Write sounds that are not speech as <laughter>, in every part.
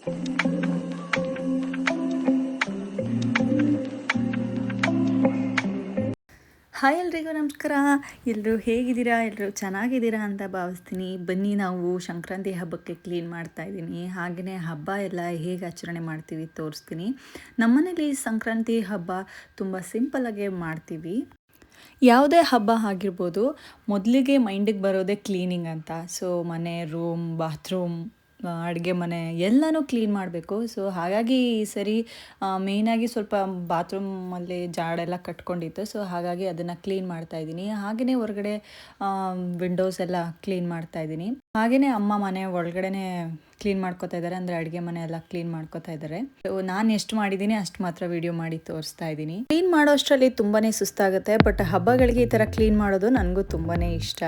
Hi ಎಲ್ರಿಗೂ ನಮಸ್ಕಾರ. ಎಲ್ಲರೂ ಹೇಗಿದ್ದೀರಾ? ಎಲ್ಲರೂ ಚೆನ್ನಾಗಿದ್ದೀರಾ ಅಂತ ಭಾವಿಸ್ತೀನಿ. ಬನ್ನಿ ನಾವು ಸಂಕ್ರಾಂತಿ ಹಬ್ಬಕ್ಕೆ ಕ್ಲೀನ್ ಮಾಡ್ತಾ ಇದ್ದೀನಿ. ಹಾಗೆಯೇ ಹಬ್ಬ ಎಲ್ಲ ಹೇಗೆ ಆಚರಣೆ ಮಾಡ್ತೀವಿ ತೋರಿಸ್ತೀನಿ. ನಮ್ಮನೇಲಿ ಸಂಕ್ರಾಂತಿ ಹಬ್ಬ ತುಂಬ ಸಿಂಪಲಾಗೆ ಮಾಡ್ತೀವಿ. ಯಾವುದೇ ಹಬ್ಬ ಆಗಿರ್ಬೋದು ಮೊದಲಿಗೆ ಮೈಂಡಿಗೆ ಬರೋದೇ ಕ್ಲೀನಿಂಗ್ ಅಂತ. ಸೊ ಮನೆ, ರೂಮ್, ಬಾತ್ರೂಮ್ ಅಡುಗೆ ಮನೆ ಎಲ್ಲನೂ ಕ್ಲೀನ್ ಮಾಡಬೇಕು. ಸೊ ಹಾಗಾಗಿ ಈ ಸರಿ ಮೇಯ್ನಾಗಿ ಸ್ವಲ್ಪ ಬಾತ್ರೂಮಲ್ಲಿ ಜಾಡೆಲ್ಲ ಕಟ್ಕೊಂಡಿತ್ತು. ಸೊ ಹಾಗಾಗಿ ಅದನ್ನು ಕ್ಲೀನ್ ಮಾಡ್ತಾ ಇದ್ದೀನಿ. ಹಾಗೆಯೇ ಹೊರಗಡೆ ವಿಂಡೋಸ್ ಎಲ್ಲ ಕ್ಲೀನ್ ಮಾಡ್ತಾ ಇದ್ದೀನಿ. ಹಾಗೆಯೇ ಅಮ್ಮ ಮನೆ ಒಳಗಡೆನೆ ಕ್ಲೀನ್ ಮಾಡ್ಕೋತಾ ಇದ್ದಾರೆ. ಅಂದರೆ ಅಡುಗೆ ಮನೆ ಎಲ್ಲ ಕ್ಲೀನ್ ಮಾಡ್ಕೋತಾ ಇದ್ದಾರೆ. ನಾನು ಎಷ್ಟು ಮಾಡಿದ್ದೀನಿ ಅಷ್ಟು ಮಾತ್ರ ವಿಡಿಯೋ ಮಾಡಿ ತೋರಿಸ್ತಾ ಇದ್ದೀನಿ. ಕ್ಲೀನ್ ಮಾಡೋ ಅಷ್ಟರಲ್ಲಿ ತುಂಬಾ ಸುಸ್ತಾಗುತ್ತೆ. ಬಟ್ ಹಬ್ಬಗಳಿಗೆ ಈ ಥರ ಕ್ಲೀನ್ ಮಾಡೋದು ನನಗೂ ತುಂಬಾ ಇಷ್ಟ.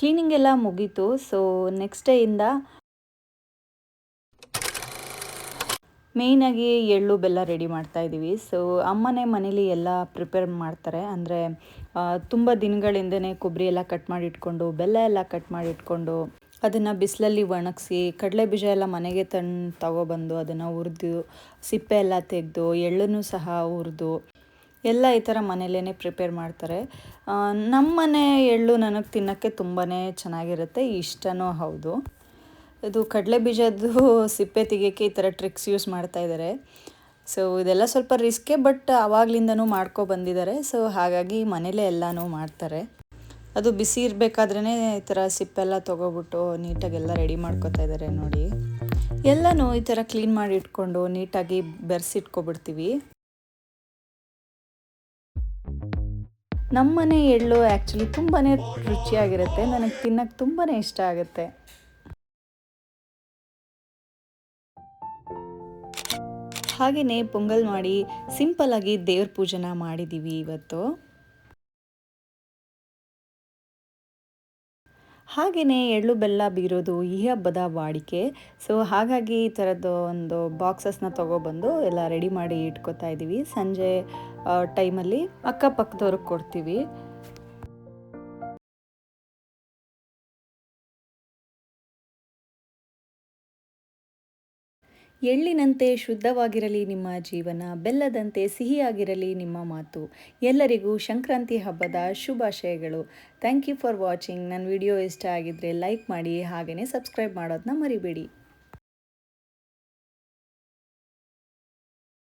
ಕ್ಲೀನಿಂಗ್ ಎಲ್ಲ ಮುಗೀತು. ಸೊ ನೆಕ್ಸ್ಟ್ ಡೇಯಿಂದ ಮೇಯ್ನಾಗಿ ಎಳ್ಳು, ಬೆಲ್ಲ ರೆಡಿ ಮಾಡ್ತಾ ಇದ್ದೀವಿ. ಸೊ ಅಮ್ಮನೇ ಮನೇಲಿ ಎಲ್ಲ ಪ್ರಿಪೇರ್ ಮಾಡ್ತಾರೆ. ಅಂದರೆ ತುಂಬ ದಿನಗಳಿಂದನೇ ಕೊಬ್ಬರಿ ಎಲ್ಲ ಕಟ್ ಮಾಡಿ ಇಟ್ಕೊಂಡು, ಬೆಲ್ಲ ಎಲ್ಲ ಕಟ್ ಮಾಡಿ ಇಟ್ಕೊಂಡು, ಅದನ್ನು ಬಿಸಿಲಲ್ಲಿ ಒಣಗಿಸಿ, ಕಡಲೆ ಬೀಜ ಎಲ್ಲ ಮನೆಗೆ ತಂದು ತಗೊಬಂದು, ಅದನ್ನು ಹುರಿದು, ಸಿಪ್ಪೆ ಎಲ್ಲ ತೆಗೆದು ಎಳ್ಳನ್ನು ಸಹ ಹುರಿದು, ಎಲ್ಲ ಈ ಥರ ಮನೇಲೇ ಪ್ರಿಪೇರ್ ಮಾಡ್ತಾರೆ. ನಮ್ಮ ಮನೆ ಎಳ್ಳು ನನಗೆ ತಿನ್ನೋಕ್ಕೆ ತುಂಬಾ ಚೆನ್ನಾಗಿರುತ್ತೆ. ಇಷ್ಟನೂ ಹೌದು. ಇದು ಕಡಲೆ ಬೀಜದ್ದು <laughs> ಸಿಪ್ಪೆ ತೆಗಿಯೋಕ್ಕೆ ಈ ಥರ ಟ್ರಿಕ್ಸ್ ಯೂಸ್ ಮಾಡ್ತಾ ಇದ್ದಾರೆ ಸೊ ಇದೆಲ್ಲ ಸ್ವಲ್ಪ ರಿಸ್ಕೆ ಬಟ್ ಆವಾಗಲಿಂದನೂ ಮಾಡ್ಕೊ ಬಂದಿದ್ದಾರೆ ಸೊ ಹಾಗಾಗಿ ಮನೇಲೇ ಎಲ್ಲನೂ ಮಾಡ್ತಾರೆ. ಅದು ಬಿಸಿ ಇರಬೇಕಾದ್ರೇ ಈ ಥರ ಸಿಪ್ಪೆಲ್ಲ ತೊಗೊಬಿಟ್ಟು ನೀಟಾಗೆಲ್ಲ ರೆಡಿ ಮಾಡ್ಕೋತಾ ಇದ್ದಾರೆ ನೋಡಿ. ಎಲ್ಲನೂ ಈ ಥರ ಕ್ಲೀನ್ ಮಾಡಿ ಇಟ್ಕೊಂಡು ನೀಟಾಗಿ ಬೆರೆಸಿಟ್ಕೊಬಿಡ್ತೀವಿ. ನಮ್ಮನೆ ಎಳ್ಳು ಆ್ಯಕ್ಚುಲಿ ತುಂಬಾ ರುಚಿಯಾಗಿರುತ್ತೆ. ನನಗೆ ತಿನ್ನೋಕ್ಕೆ ತುಂಬಾ ಇಷ್ಟ ಆಗುತ್ತೆ. ಹಾಗೆಯೇ ಪೊಂಗಲ್ ಮಾಡಿ ಸಿಂಪಲ್ಲಾಗಿ ದೇವ್ರ ಪೂಜೆನ ಮಾಡಿದ್ದೀವಿ ಇವತ್ತು. ಹಾಗೆಯೇ ಎಳ್ಳು ಬೆಲ್ಲ ಬೀರೋದು ಈ ಹಬ್ಬದ ವಾಡಿಕೆ. ಸೊ ಹಾಗಾಗಿ ಈ ಥರದ್ದು ಒಂದು ಬಾಕ್ಸಸ್ನ ತೊಗೊಬಂದು ಎಲ್ಲ ರೆಡಿ ಮಾಡಿ ಇಟ್ಕೋತಾ ಇದ್ದೀವಿ ಸಂಜೆ ಟೈಮಲ್ಲಿ ಅಕ್ಕಪಕ್ಕದವ್ರಿಗೆ ಕೊಡ್ತೀವಿ. ಎಳ್ಳಿನಂತೆ ಶುದ್ಧವಾಗಿರಲಿ ನಿಮ್ಮ ಜೀವನ, ಬೆಲ್ಲದಂತೆ ಸಿಹಿಯಾಗಿರಲಿ ನಿಮ್ಮ ಮಾತು. ಎಲ್ಲರಿಗೂ ಸಂಕ್ರಾಂತಿ ಹಬ್ಬದ ಶುಭಾಶಯಗಳು. ಥ್ಯಾಂಕ್ ಯು ಫಾರ್ ವಾಚಿಂಗ್ ನನ್ನ ವಿಡಿಯೋ ಇಷ್ಟ ಆಗಿದ್ದರೆ ಲೈಕ್ ಮಾಡಿ ಹಾಗೆಯೇ ಸಬ್ಸ್ಕ್ರೈಬ್ ಮಾಡೋದನ್ನ ಮರಿಬೇಡಿ.